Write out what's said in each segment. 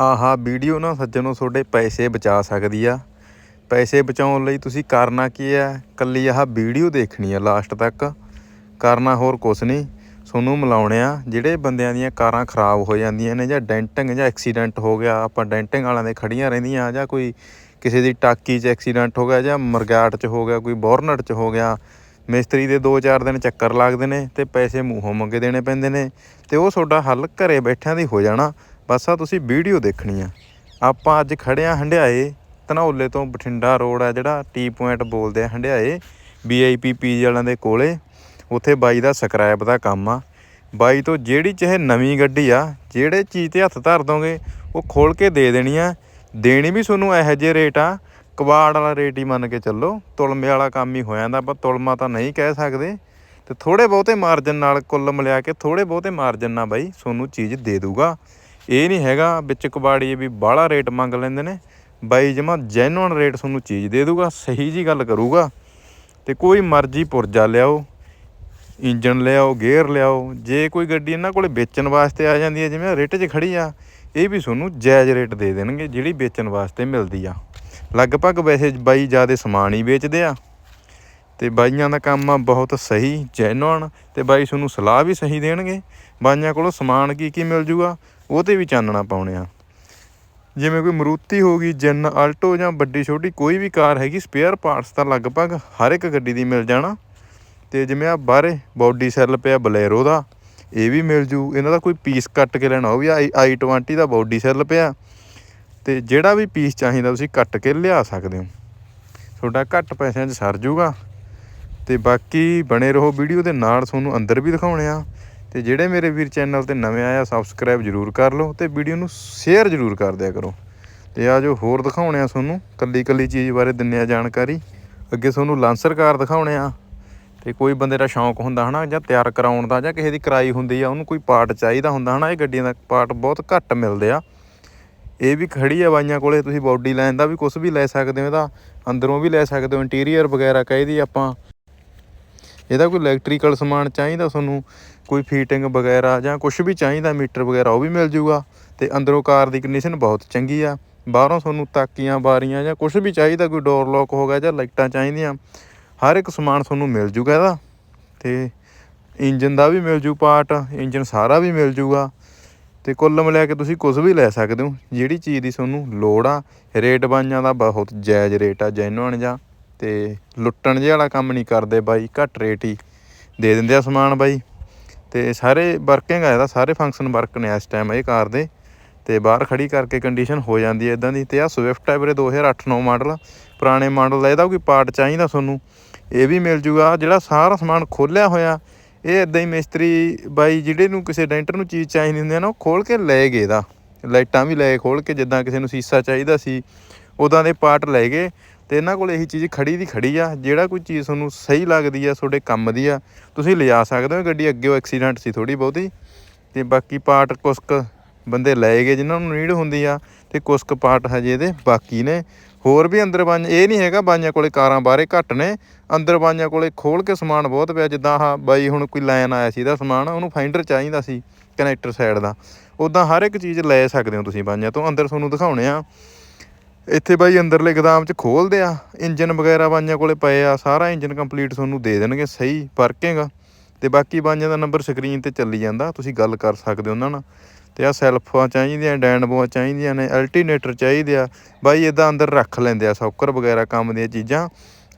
ਆਹਾ ਵੀਡੀਓ ਨਾ ਸੱਜਣੋ ਤੁਹਾਡੇ ਪੈਸੇ ਬਚਾ ਸਕਦੀ ਆ। ਪੈਸੇ ਬਚਾਉਣ ਲਈ ਤੁਸੀਂ ਕਰਨਾ ਕੀ ਹੈ ਕੱਲੀ ਆਹ ਵੀਡੀਓ ਦੇਖਣੀ ਆ ਲਾਸਟ ਤੱਕ। ਕਰਨਾ ਹੋਰ ਕੁਛ ਨਹੀਂ। ਤੁਹਾਨੂੰ ਮਿਲਾਉਣੇ ਆ ਜਿਹੜੇ ਬੰਦਿਆਂ ਦੀਆਂ ਕਾਰਾਂ ਖਰਾਬ ਹੋ ਜਾਂਦੀਆਂ ਨੇ ਜਾਂ ਡੈਂਟਿੰਗ ਜਾਂ ਐਕਸੀਡੈਂਟ ਹੋ ਗਿਆ, ਆਪਾਂ ਡੈਂਟਿੰਗ ਵਾਲਿਆਂ ਦੇ ਖੜੀਆਂ ਰਹਿੰਦੀਆਂ ਜਾਂ ਕੋਈ ਕਿਸੇ ਦੀ ਟਾਕੀ 'ਚ ਐਕਸੀਡੈਂਟ ਹੋ ਗਿਆ ਜਾਂ ਮਰਗਾਟ 'ਚ ਹੋ ਗਿਆ, ਕੋਈ ਬੋਰਨਟ 'ਚ ਹੋ ਗਿਆ। ਮਿਸਤਰੀ ਦੇ 2-4 ਦਿਨ ਚੱਕਰ ਲੱਗਦੇ ਨੇ ਤੇ ਪੈਸੇ ਮੂੰਹੋਂ ਮੰਗੇ ਦੇਣੇ ਪੈਂਦੇ ਨੇ ਤੇ ਉਹ ਤੁਹਾਡਾ ਹੱਲ ਘਰੇ ਬੈਠਿਆਂ ਦੀ ਹੋ ਜਾਣਾ। ਬਸ ਆ ਤੁਸੀਂ ਵੀਡੀਓ ਦੇਖਣੀ ਆ। ਆਪਾਂ ਅੱਜ ਖੜੇ ਆ ਹੰਡਿਆਏ, ਧਨੌਲੇ ਤੋਂ ਬਠਿੰਡਾ ਰੋਡ ਆ ਜਿਹੜਾ, ਟੀ ਪੁਆਇੰਟ ਬੋਲਦੇ ਆ ਹੰਡਿਆਏ ਵੀਆਈਪੀ ਪੀਜੀ ਵਾਲਿਆਂ ਦੇ ਕੋਲੇ। ਉੱਥੇ ਬਾਈ ਦਾ ਸਕ੍ਰੈਪ ਦਾ ਕੰਮ ਆ। ਬਾਈ ਤੋਂ ਜਿਹੜੀ ਚਾਹੇ ਨਵੀਂ ਗੱਡੀ ਆ, ਜਿਹੜੇ ਚੀਜ਼ ਤੇ ਹੱਥ ਧਰ ਦੋਗੇ, ਉਹ ਖੋਲ ਕੇ ਦੇ ਦੇਣੀ ਆ। ਦੇਣੀ ਵੀ ਤੁਹਾਨੂੰ ਇਹੋ ਜਿਹੇ ਰੇਟ ਆ। ਕਬਾੜ ਵਾਲਾ ਰੇਟ ਹੀ ਮੰਨ ਕੇ ਚੱਲੋ। ਤੁਲਮੇ ਵਾਲਾ ਕੰਮ ਹੀ ਹੋ ਜਾਂਦਾ, ਆਪਾਂ ਤੁਲਮਾ ਤਾਂ ਨਹੀਂ ਕਹਿ ਸਕਦੇ। ਤੇ ਥੋੜੇ ਬਹੁਤੇ ਮਾਰਜਨ ਨਾਲ ਕੁੱਲ ਮਿਲਾ ਕੇ ਥੋੜੇ ਬਹੁਤੇ ਮਾਰਜਨ ਨਾਲ ਬਾਈ ਤੁਹਾਨੂੰ ਚੀਜ਼ ਦੇ ਦੂਗਾ ਇਹ ਨਹੀਂ ਹੈਗਾ ਵਿੱਚ ਕਬਾੜੀ ਵੀ ਬਾਹਲਾ ਰੇਟ ਮੰਗ ਲੈਂਦੇ ਨੇ। ਬਾਈ ਜਮਾ ਜੈਨੂਅਨ ਰੇਟ ਤੁਹਾਨੂੰ ਚੀਜ਼ ਦੇ ਦੂਗਾ, ਸਹੀ ਜੀ ਗੱਲ ਕਰੂਗਾ। ਤੇ ਕੋਈ ਮਰਜ਼ੀ ਪੁਰਜਾ ਲਿਆਓ ਇੰਜਨ ਲਿਆਓ ਗੇਅਰ ਲਿਆਓ, ਜੇ ਕੋਈ ਗੱਡੀ ਇਹਨਾਂ ਕੋਲੇ ਵੇਚਣ ਵਾਸਤੇ ਆ ਜਾਂਦੀ ਹੈ, ਜਿਵੇਂ ਰੇਟ 'ਚ ਖੜੀ ਆ, ਇਹ ਵੀ ਤੁਹਾਨੂੰ ਜਾਇਜ਼ ਰੇਟ ਦੇ ਦੇਣਗੇ, ਜਿਹੜੀ ਵੇਚਣ ਵਾਸਤੇ ਮਿਲਦੀ ਆ। ਲਗਭਗ ਵੈਸੇ ਬਾਈ ਜਿਆਦੇ ਸਮਾਨ ਹੀ ਵੇਚਦੇ ਆ। ਤੇ ਬਾਈਆਂ ਦਾ ਕੰਮ ਆ ਬਹੁਤ ਸਹੀ ਜੈਨੂਅਨ ਤੇ ਬਾਈ ਤੁਹਾਨੂੰ ਸਲਾਹ ਵੀ ਸਹੀ ਦੇਣਗੇ। ਬਾਈਆਂ ਕੋਲੋਂ ਸਮਾਨ ਕੀ ਕੀ ਮਿਲ ਜੂਗਾ ਉਹ ਤੇ ਵੀ ਚਾਨਣਾ ਪਾਉਣੇ ਆ। ਜਿਵੇਂ ਕੋਈ ਮਰੂਤੀ ਹੋ ਗਈ, ਜਿੰਨ ਆਲਟੋ ਜਾਂ ਵੱਡੀ ਛੋਟੀ ਕੋਈ ਵੀ ਕਾਰ ਹੈਗੀ ਸਪੇਅਰ ਪਾਰਟਸ ਤਾਂ ਲਗਭਗ ਹਰ ਇੱਕ ਗੱਡੀ ਦੀ ਮਿਲ ਜਾਣਾ। ਤੇ ਜਿਵੇਂ ਆ ਬਾਹਰੇ ਬਾਡੀ ਸੈੱਲ ਪਿਆ ਬਲੇਰੋ ਦਾ, ਇਹ ਵੀ ਮਿਲ ਜੂ। ਇਹਨਾਂ ਦਾ ਕੋਈ ਪੀਸ ਕੱਟ ਕੇ ਲੈਣਾ, ਉਹ ਵੀ ਆਈ 20 ਦਾ ਬਾਡੀ ਸੈੱਲ ਪਿਆ। ਤੇ ਜਿਹੜਾ ਵੀ ਪੀਸ ਚਾਹੀਦਾ, ਤੁਸੀਂ ਕੱਟ ਕੇ ਲਿਆ ਸਕਦੇ ਹੋ। ਤੁਹਾਡਾ ਘੱਟ ਪੈਸਿਆਂ 'ਚ ਸਰ ਜੂਗਾ। ਤੇ ਬਾਕੀ ਬਣੇ ਰਹੋ ਵੀਡੀਓ ਦੇ ਨਾਲ, ਤੁਹਾਨੂੰ ਅੰਦਰ ਵੀ ਦਿਖਾਉਣੇ ਆ। ਤੇ ਜਿਹੜੇ ਮੇਰੇ ਵੀਰ ਚੈਨਲ ਤੇ ਨਵੇਂ ਆਇਆ ਸਬਸਕ੍ਰਾਈਬ ਜਰੂਰ ਕਰ ਲਓ ਤੇ ਵੀਡੀਓ ਨੂੰ ਸ਼ੇਅਰ ਜਰੂਰ ਕਰ ਦਿਆ ਕਰੋ। ਤੇ ਆ ਜੋ ਹੋਰ ਦਿਖਾਉਣੇ ਆ ਤੁਹਾਨੂੰ ਕੱਲੀ ਕੱਲੀ ਚੀਜ਼ ਬਾਰੇ ਦਿੰਨੇ ਆ ਜਾਣਕਾਰੀ। ਅੱਗੇ ਤੁਹਾਨੂੰ ਲਾਂਸਰ ਕਾਰ ਦਿਖਾਉਣੇ ਆ, ਤੇ ਕੋਈ ਬੰਦੇ ਦਾ ਸ਼ੌਂਕ ਹੁੰਦਾ ਹਨਾ, ਜਾਂ ਤਿਆਰ ਕਰਾਉਣ ਦਾ, ਜਾਂ ਕਿਸੇ ਦੀ ਕਰਾਈ ਹੁੰਦੀ ਆ, ਉਹਨੂੰ ਕੋਈ ਪਾਰਟ ਚਾਹੀਦਾ ਹੁੰਦਾ ਹਨਾ, ਇਹ ਗੱਡੀਆਂ ਦਾ ਪਾਰਟ ਬਹੁਤ ਘੱਟ ਮਿਲਦੇ ਆ। ਇਹ ਵੀ ਖੜੀ ਆ ਬਾਈਆਂ ਕੋਲੇ, ਤੁਸੀਂ ਬਾਡੀ ਲਾਈਨ ਦਾ ਵੀ ਕੁਝ ਵੀ ਲੈ ਸਕਦੇ ਹੋ, ਇਹਦਾ ਅੰਦਰੋਂ ਵੀ ਲੈ ਸਕਦੇ ਹੋ ਇੰਟੀਰੀਅਰ ਵਗੈਰਾ ਕਹਿਦੀ ਆਪਾਂ। ਇਹਦਾ ਕੋਈ ਇਲੈਕਟ੍ਰੀਕਲ ਸਮਾਨ ਚਾਹੀਦਾ ਤੁਹਾਨੂੰ? ਕੋਈ ਫੀਟਿੰਗ ਵਗੈਰਾ ਜਾਂ ਕੁਛ ਵੀ ਚਾਹੀਦਾ, ਮੀਟਰ ਵਗੈਰਾ, ਉਹ ਵੀ ਮਿਲ ਜੂਗਾ। ਅਤੇ ਅੰਦਰੋਂ ਕਾਰ ਦੀ ਕੰਡੀਸ਼ਨ ਬਹੁਤ ਚੰਗੀ ਆ। ਬਾਹਰੋਂ ਤੁਹਾਨੂੰ ਤਾਕੀਆਂ ਬਾਰੀਆਂ ਜਾਂ ਕੁਛ ਵੀ ਚਾਹੀਦਾ, ਕੋਈ ਡੋਰ ਲੋਕ ਹੋ ਗਿਆ ਜਾਂ ਲਾਈਟਾਂ ਚਾਹੀਦੀਆਂ, ਹਰ ਇੱਕ ਸਮਾਨ ਤੁਹਾਨੂੰ ਮਿਲ ਜੂਗਾ ਇਹਦਾ। ਅਤੇ ਇੰਜਨ ਦਾ ਵੀ ਮਿਲ ਜੂ ਪਾਰਟ ਇੰਜਨ ਸਾਰਾ ਵੀ ਮਿਲ ਜੂਗਾ। ਤੇ ਕੁੱਲ ਮਿਲਾ ਕੇ ਤੁਸੀਂ ਕੁਝ ਵੀ ਲੈ ਸਕਦੇ ਹੋ। ਜਿਹੜੀ ਚੀਜ਼ ਦੀ ਤੁਹਾਨੂੰ ਲੋੜ ਆ, ਰੇਟ ਬਾਈਆਂ ਦਾ ਬਹੁਤ ਜਾਇਜ਼ ਰੇਟ ਆ ਜੈਨੂਅਨ ਜਾਂ। ਤੇ ਲੁੱਟਣ ਜੇ ਵਾਲਾ ਕੰਮ ਨਹੀਂ ਕਰਦੇ ਬਾਈ, ਘੱਟ ਰੇਟ ਹੀ ਦੇ ਦਿੰਦੇ ਆ ਸਮਾਨ ਬਾਈ। ਤੇ ਸਾਰੇ ਵਰਕਿੰਗ ਆ ਇਹਦਾ ਸਾਰੇ ਫੰਕਸ਼ਨ ਵਰਕ ਨੇ ਇਸ ਟਾਈਮ ਇਹ ਕਾਰ ਦੇ। ਤੇ ਬਾਹਰ ਖੜੀ ਕਰਕੇ ਕੰਡੀਸ਼ਨ ਹੋ ਜਾਂਦੀ ਹੈ ਇਦਾਂ ਦੀ। ਤੇ ਆ ਸਵਿਫਟ ਹੈ ਵੀਰੇ 2008-9 ਮਾਡਲ ਪੁਰਾਣੇ ਮਾਡਲ ਦਾ ਇਹਦਾ ਕੋਈ ਪਾਰਟ ਚਾਹੀਦਾ ਤੁਹਾਨੂੰ? ਇਹ ਵੀ ਮਿਲ ਜੂਗਾ। ਜਿਹੜਾ ਸਾਰਾ ਸਮਾਨ ਖੋਲਿਆ ਹੋਇਆ, ਇਹ ਇਦਾਂ ਹੀ ਮਿਸਤਰੀ ਬਾਈ ਜਿਹੜੇ ਨੂੰ ਕਿਸੇ ਡੈਂਟਰ ਨੂੰ ਚੀਜ਼ ਚਾਹੀਦੀ ਹੁੰਦੀ ਹੈ ਨਾ, ਉਹ ਖੋਲ ਕੇ ਲੈ ਗਏ ਇਹਦਾ। ਲਾਈਟਾਂ ਵੀ ਲੈ ਖੋਲ ਕੇ ਜਿੱਦਾਂ ਕਿਸੇ ਨੂੰ ਸੀਸਾ ਚਾਹੀਦਾ ਸੀ ਉਦਾਂ ਦੇ ਪਾਰਟ ਲੈ ਗਏ। ਤੇ ਇਹਨਾਂ ਕੋਲ ਇਹੀ ਚੀਜ਼ ਖੜੀ ਦੀ ਖੜੀ ਆ, ਜਿਹੜਾ ਕੋਈ ਚੀਜ਼ ਤੁਹਾਨੂੰ ਸਹੀ ਲੱਗਦੀ ਆ, ਤੁਹਾਡੇ ਕੰਮ ਦੀ ਆ, ਤੁਸੀਂ ਲਿਜਾ ਸਕਦੇ ਹੋ, ਗੱਡੀ ਅੱਗੇ ਉਹ ਐਕਸੀਡੈਂਟ ਸੀ ਥੋੜੀ ਬਹੁਤੀ। ਤੇ ਬਾਕੀ ਪਾਰਟ ਕੁਸਕ ਬੰਦੇ ਲਏ ਗਏ ਜਿਨ੍ਹਾਂ ਨੂੰ ਨੀਡ ਹੁੰਦੀ ਆ, ਤੇ ਕੁਸ਼ਕ ਪਾਰਟ ਹਜੇ ਇਹਦੇ ਬਾਕੀ ਨੇ। ਹੋਰ ਵੀ ਅੰਦਰ ਬਾਈਆਂ ਇਹ ਨਹੀਂ ਹੈਗਾ ਬਾਈਆਂ ਕੋਲੇ ਕਾਰਾਂ ਬਾਰੇ ਘੱਟ ਨੇ। ਅੰਦਰ ਬਾਈਆਂ ਕੋਲੇ ਖੋਲ ਕੇ ਸਮਾਨ ਬਹੁਤ ਪਿਆ, ਜਿੱਦਾਂ ਆਹ ਬਾਈ ਹੁਣ ਕੋਈ ਲੈਣ ਆਇਆ ਸੀ ਇਹਦਾ ਸਮਾਨ, ਉਹਨੂੰ ਫਾਈਂਡਰ ਚਾਹੀਦਾ ਸੀ ਕਨੈਕਟਰ ਸਾਈਡ ਦਾ। ਉਦਾਂ ਹਰ ਇੱਕ ਚੀਜ਼ ਲੈ ਸਕਦੇ ਹੋ ਤੁਸੀਂ ਬਾਈਆਂ ਤੋਂ, ਅੰਦਰ ਤੁਹਾਨੂੰ ਦਿਖਾਉਣੇ ਆ। ਇੱਥੇ ਬਾਈ ਅੰਦਰਲੇ ਗਦਾਮ 'ਚ ਖੋਲਦੇ ਆ, ਇੰਜਨ ਵਗੈਰਾ ਬਾਈਆਂ ਕੋਲੇ ਪਏ ਆ, ਸਾਰਾ ਇੰਜਨ ਕੰਪਲੀਟ ਤੁਹਾਨੂੰ ਦੇ ਦੇਣਗੇ, ਸਹੀ ਵਰਕਿੰਗ ਤੇ ਬਾਕੀ ਬਾਈਆਂ ਦਾ ਨੰਬਰ ਸਕਰੀਨ ਤੇ ਚੱਲੀ ਜਾਂਦਾ, ਤੁਸੀਂ ਗੱਲ ਕਰ ਸਕਦੇ ਹੋ ਉਹਨਾਂ ਨਾਲ। ਤੇ ਆ ਸੈਲਫਾਂ ਚਾਹੀਦੀਆਂ ਡੈਨਬੋਆਂ ਚਾਹੀਦੀਆਂ ਨੇ ਅਲਟਰਨੇਟਰ ਚਾਹੀਦੇ ਆ। ਬਾਈ ਇਦਾਂ ਅੰਦਰ ਰੱਖ ਲੈਂਦੇ ਆ, ਸੌਕਰ ਵਗੈਰਾ ਕੰਮ ਦੀਆਂ ਚੀਜ਼ਾਂ।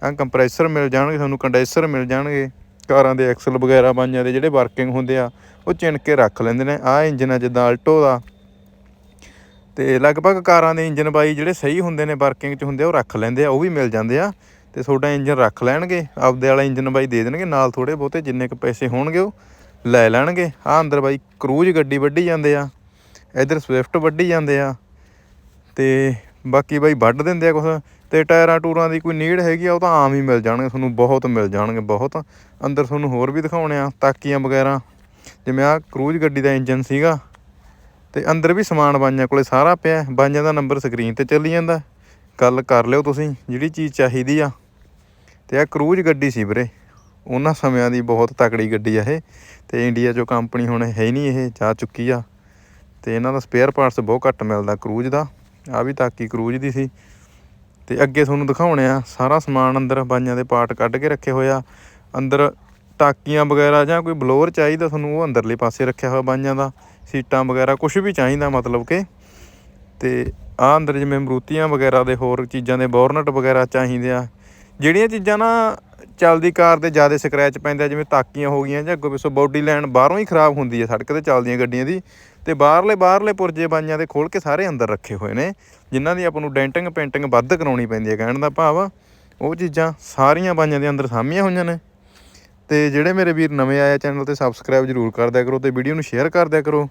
ਆ ਕੰਪਰੈਸਰ ਮਿਲ ਜਾਣਗੇ, ਤੁਹਾਨੂੰ ਕੰਡੈਂਸਰ ਮਿਲ ਜਾਣਗੇ। ਕਾਰਾਂ ਦੇ ਐਕਸਲ ਵਗੈਰਾ ਬਾਈਆਂ ਦੇ ਜਿਹੜੇ ਵਰਕਿੰਗ ਹੁੰਦੇ ਆ, ਉਹ ਚਿਣ ਕੇ ਰੱਖ ਲੈਂਦੇ ਨੇ। ਆ ਇੰਜਨ ਆ ਜਿੱਦਾਂ ਆਲਟੋ ਦਾ ਤੇ ਲਗਭਗ ਕਾਰਾਂ ਦੇ ਇੰਜਨ ਬਾਈ ਜਿਹੜੇ ਸਹੀ ਹੁੰਦੇ ਨੇ, ਵਰਕਿੰਗ 'ਚ ਹੁੰਦੇ ਆ, ਉਹ ਰੱਖ ਲੈਂਦੇ ਆ, ਉਹ ਵੀ ਮਿਲ ਜਾਂਦੇ ਆ। ਤੇ ਤੁਹਾਡਾ ਇੰਜਨ ਰੱਖ ਲੈਣਗੇ, ਆਪਦੇ ਵਾਲਾ ਇੰਜਨ ਬਾਈ ਦੇ ਦੇਣਗੇ, ਨਾਲ ਥੋੜੇ ਬਹੁਤੇ ਜਿੰਨੇ ਕ ਪੈਸੇ ਹੋਣਗੇ ਉਹ ਲੈ ਲੈਣਗੇ। ਆ ਅੰਦਰ ਬਾਈ ਕਰੂਜ਼ ਗੱਡੀ ਵੱਢੀ ਜਾਂਦੇ ਆ, ਇਧਰ ਸਵਿਫਟ ਵੱਢੀ ਜਾਂਦੇ ਆ, ਤੇ ਬਾਕੀ ਬਾਈ ਵੱਢ ਦਿੰਦੇ ਆ ਕੁਛ। ਤੇ ਟਾਇਰਾਂ ਟੂਰਾਂ ਦੀ ਕੋਈ ਨੀਡ ਹੈਗੀ ਆ, ਉਹ ਤਾਂ ਆਮ ਹੀ ਮਿਲ ਜਾਣਗੇ, ਤੁਹਾਨੂੰ ਬਹੁਤ ਮਿਲ ਜਾਣਗੇ, ਬਹੁਤ। ਅੰਦਰ ਤੁਹਾਨੂੰ ਹੋਰ ਵੀ ਦਿਖਾਉਣੇ ਆ, ਤਾਕੀਆਂ ਵਗੈਰਾ। ਜਿਵੇਂ ਆ ਕਰੂਜ਼ ਗੱਡੀ ਦਾ ਇੰਜਨ ਸੀਗਾ ਤੇ ਅੰਦਰ ਵੀ ਸਮਾਨ ਬਾਈਆਂ ਕੋਲੇ ਸਾਰਾ ਪਿਆ ਬਾਈਆਂ ਦਾ ਨੰਬਰ ਸਕਰੀਨ ਤੇ ਚੱਲੀ ਜਾਂਦਾ ਗੱਲ ਕਰ ਲਿਓ ਤੁਸੀਂ, ਜਿਹੜੀ ਚੀਜ਼ ਚਾਹੀਦੀ ਆ। ਤੇ ਆ ਕਰੂਜ਼ ਗੱਡੀ ਸੀ ਵੀਰੇ। ਉਹਨਾਂ ਸਮਿਆਂ ਦੀ ਬਹੁਤ ਤਕੜੀ ਗੱਡੀ ਆ ਇਹ। ਤੇ ਇੰਡੀਆ 'ਚੋਂ ਕੰਪਨੀ ਹੁਣ ਹੈ ਹੀ ਨਹੀਂ ਇਹ, ਜਾ ਚੁੱਕੀ ਆ। ਤੇ ਇਹਨਾਂ ਦਾ ਸਪੇਅਰ ਪਾਰਟਸ ਬਹੁਤ ਘੱਟ ਮਿਲਦਾ ਕਰੂਜ਼ ਦਾ। ਆ ਵੀ ਤਾਕੀ ਕਰੂਜ਼ ਦੀ ਸੀ। ਤੇ ਅੱਗੇ ਤੁਹਾਨੂੰ ਦਿਖਾਉਣੇ ਆ, ਸਾਰਾ ਸਮਾਨ ਅੰਦਰ ਬਾਈਆਂ ਦੇ ਪਾਰਟ ਕੱਢ ਕੇ ਰੱਖੇ ਹੋਏ ਆ। ਅੰਦਰ ਟਾਕੀਆਂ ਵਗੈਰਾ ਜਾਂ ਕੋਈ ਬਲੋਰ ਚਾਹੀਦਾ ਤੁਹਾਨੂੰ, ਉਹ ਅੰਦਰਲੇ ਪਾਸੇ ਰੱਖਿਆ ਹੋਇਆ ਬਾਈਆਂ ਦਾ, ਸੀਟਾਂ ਵਗੈਰਾ ਕੁਝ ਵੀ ਚਾਹੀਦਾ ਮਤਲਬ ਕਿ। ਤੇ ਆ ਅੰਦਰ ਜਿਵੇਂ ਮਰੂਤੀਆਂ ਵਗੈਰਾ ਦੇ ਹੋਰ ਚੀਜ਼ਾਂ ਦੇ, ਬੋਰਨਟ ਵਗੈਰਾ ਚਾਹੀਦੇ ਆ। ਜਿਹੜੀਆਂ ਚੀਜ਼ਾਂ ਨਾ ਚੱਲਦੀ ਕਾਰ ਦੇ ਜ਼ਿਆਦਾ ਸਕ੍ਰੈਚ ਪੈਂਦਾ ਜਿਵੇਂ ਤਾਕੀਆਂ ਹੋ ਗਈਆਂ ਜਾਂ ਅੱਗੋਂ ਪਿੱਛੋਂ ਬਾਡੀ ਲਾਈਨ ਬਾਹਰੋਂ ਹੀ ਖਰਾਬ ਹੁੰਦੀ ਹੈ ਸੜਕ ਤੇ ਚੱਲਦੀਆਂ ਗੱਡੀਆਂ ਦੀ। ਤੇ ਬਾਹਰਲੇ ਬਾਹਰਲੇ ਪੁਰਜੇ ਬਾਈਆਂ ਦੇ ਖੋਲ ਕੇ ਸਾਰੇ ਅੰਦਰ ਰੱਖੇ ਹੋਏ ਨੇ, ਜਿਨ੍ਹਾਂ ਦੀ ਆਪਾਂ ਨੂੰ ਡੈਂਟਿੰਗ ਪੇਂਟਿੰਗ ਵੱਧ ਕਰਾਉਣੀ ਪੈਂਦੀ ਹੈ ਕਹਿਣ ਦਾ ਭਾਵ। ਉਹ ਚੀਜ਼ਾਂ ਸਾਰੀਆਂ ਬਾਈਆਂ ਦੇ ਅੰਦਰ ਸਾਂਭੀਆਂ ਹੋਈਆਂ ਨੇ। ਤੇ ਜਿਹੜੇ ਮੇਰੇ ਵੀਰ ਨਵੇਂ ਆਏ ਚੈਨਲ ਤੇ ਸਬਸਕ੍ਰਾਈਬ ਜਰੂਰ ਕਰ ਦਿਆ ਕਰੋ ਤੇ ਵੀਡੀਓ ਨੂੰ ਸ਼ੇਅਰ ਕਰ ਦਿਆ ਕਰੋ।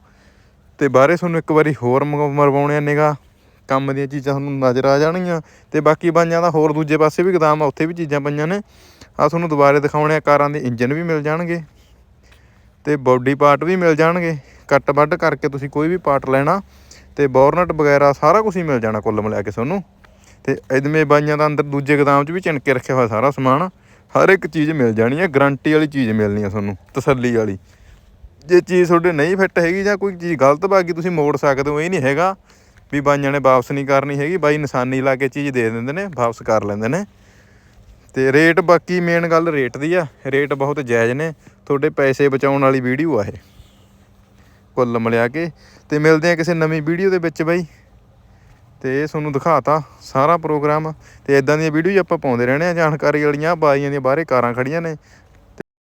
ਤੇ ਬਾਹਰੇ ਤੁਹਾਨੂੰ ਇੱਕ ਵਾਰੀ ਹੋਰ ਮੰਗ- ਮਰਵਾਉਣੇ ਆ ਨਿਗਾ ਕੰਮ ਦੀਆਂ ਚੀਜ਼ਾਂ ਤੁਹਾਨੂੰ ਨਜ਼ਰ ਆ ਜਾਣਗੀਆਂ। ਤੇ ਬਾਕੀ ਬਾਈਆਂ ਦਾ ਹੋਰ ਦੂਜੇ ਪਾਸੇ ਵੀ ਗਦਾਮ ਆ, ਉੱਥੇ ਵੀ ਚੀਜ਼ਾਂ ਪਈਆਂ ਨੇ। ਆ ਤੁਹਾਨੂੰ ਦੁਬਾਰੇ ਦਿਖਾਉਣੇ ਆ, ਕਾਰਾਂ ਦੇ ਇੰਜਨ ਵੀ ਮਿਲ ਜਾਣਗੇ। ਤੇ ਬਾਡੀ ਪਾਰਟ ਵੀ ਮਿਲ ਜਾਣਗੇ। ਕੱਟ ਵੱਢ ਕਰਕੇ ਤੁਸੀਂ ਕੋਈ ਵੀ ਪਾਰਟ ਲੈਣਾ ਤੇ ਬੋਰਨਟ ਵਗੈਰਾ ਸਾਰਾ ਕੁਝ ਹੀ ਮਿਲ ਜਾਣਾ ਕੁੱਲ ਮਿਲਾ ਕੇ ਤੁਹਾਨੂੰ। ਤੇ ਇਦਮੇ ਬਾਈਆਂ ਦਾ ਅੰਦਰ ਦੂਜੇ ਗਦਾਮ 'ਚ ਵੀ ਚਿਣ ਕੇ ਰੱਖਿਆ ਹੋਇਆ ਸਾਰਾ ਸਮਾਨ। ਹਰ ਇੱਕ ਚੀਜ਼ ਮਿਲ ਜਾਣੀ ਹੈ ਗਾਰੰਟੀ ਵਾਲੀ ਚੀਜ਼ ਮਿਲਣੀ ਹੈ ਤੁਹਾਨੂੰ, ਤਸੱਲੀ ਵਾਲੀ। ਜੇ ਚੀਜ਼ ਤੁਹਾਡੇ ਨਹੀਂ ਫਿੱਟ ਹੈਗੀ ਜਾਂ ਕੋਈ ਚੀਜ਼ ਗਲਤ ਬਾਗੀ ਤੁਸੀਂ ਮੋੜ ਸਕਦੇ ਹੋ, ਇਹ ਨਹੀਂ ਹੈਗਾ ਵੀ ਬਾਈਆਂ ਨੇ ਵਾਪਸ ਨਹੀਂ ਕਰਨੀ ਹੈਗੀ, ਬਾਈ ਨਿਸ਼ਾਨੀ ਲਾ ਕੇ ਚੀਜ਼ ਦੇ ਦਿੰਦੇ ਨੇ, ਵਾਪਸ ਕਰ ਲੈਂਦੇ ਨੇ। ਤੇ ਰੇਟ ਬਾਕੀ ਮੇਨ ਗੱਲ ਰੇਟ ਦੀ ਆ ਰੇਟ ਬਹੁਤ ਜਾਇਜ਼ ਨੇ, ਤੁਹਾਡੇ ਪੈਸੇ ਬਚਾਉਣ ਵਾਲੀ ਵੀਡੀਓ ਆ ਇਹ। ਕੁੱਲ ਮਿਲਿਆ ਕੇ, ਤੇ ਮਿਲਦੇ ਆ ਕਿਸੇ ਨਵੀਂ ਵੀਡੀਓ ਦੇ ਵਿੱਚ ਬਾਈ। ਤੇ ਇਹ ਤੁਹਾਨੂੰ ਦਿਖਾਤਾ ਸਾਰਾ ਪ੍ਰੋਗਰਾਮ ਤੇ ਇਦਾਂ ਦੀਆਂ ਵੀਡੀਓ ਆਪਾਂ ਪਾਉਂਦੇ ਰਹਿਣੇ ਆ, ਜਾਣਕਾਰੀ ਵਾਲੀਆਂ ਬਾਈਆਂ ਦੀਆਂ ਬਾਹਰੇ ਕਾਰਾਂ ਖੜੀਆਂ ਨੇ।